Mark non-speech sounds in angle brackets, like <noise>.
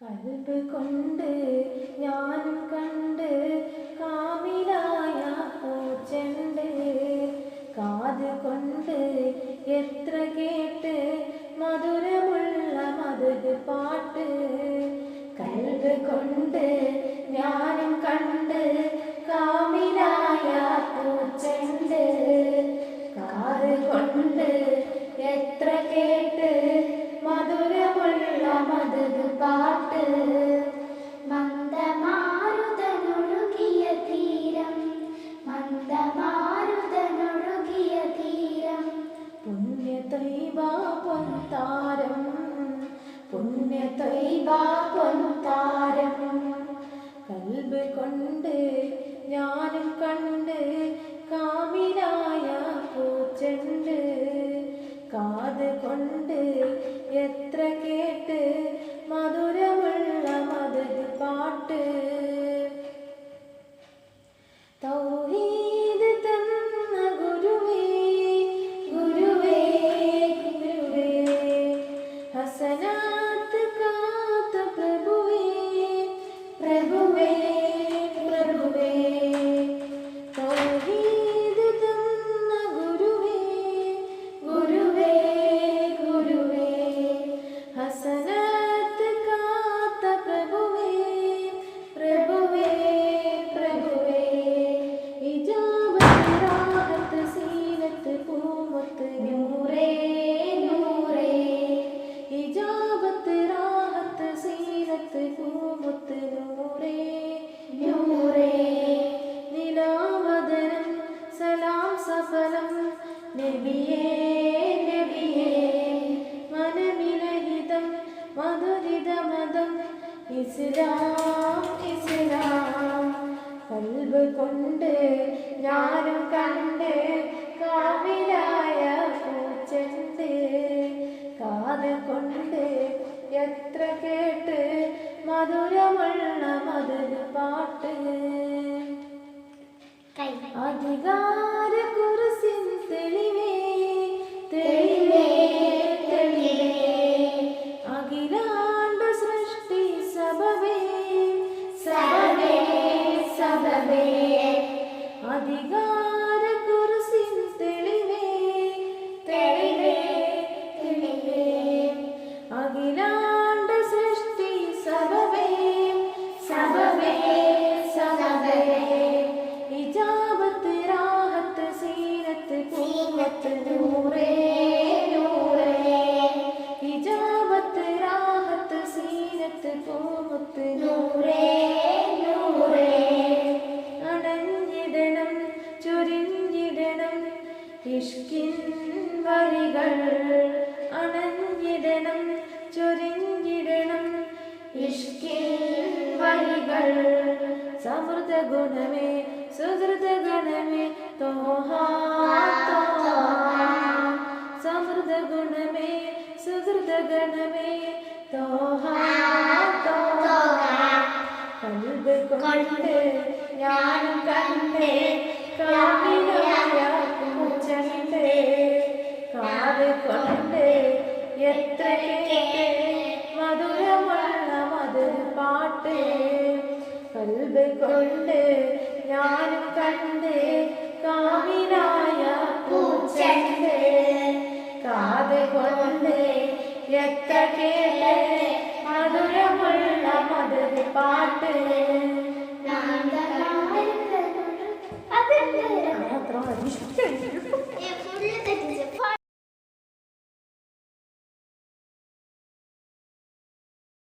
കൽബ് കൊണ്ട് ഞാൻ കണ്ട് കാമിലായ പൂച്ചണ്ട്. പൊൻതാരം പുണ്യ തൊയ്ബ പൊൻതാരം കൽബ് കൊണ്ട് ഞാനും കണ്ട് കാമിനായ പൂച്ചണ്ട്. നബിയേ നബിയേ മനമിലഹിതം മധുരിതമതം. ഇസ്ലാം ഇസ്ലാം. കൽബ് കൊണ്ട് ഞാനും കണ്ട് കാവിലായ പൂച്ചണ്ട് കാത് കൊണ്ട് എത്ര കേട്ട് മധുരമുള്ള മധുര പാട്ട്? അധികം ആദികാ ഗുണമേ സുഹൃത ഗണമേ സമൃദ്ധ ഗുണമേ സുഹൃത ഗണമേ കണ്ട് കൊണ്ട് ഞാനും കണ്ടേ ചേർത്ത മധുരമുള്ള മധുര പാട്ട്. അത്ര <laughs>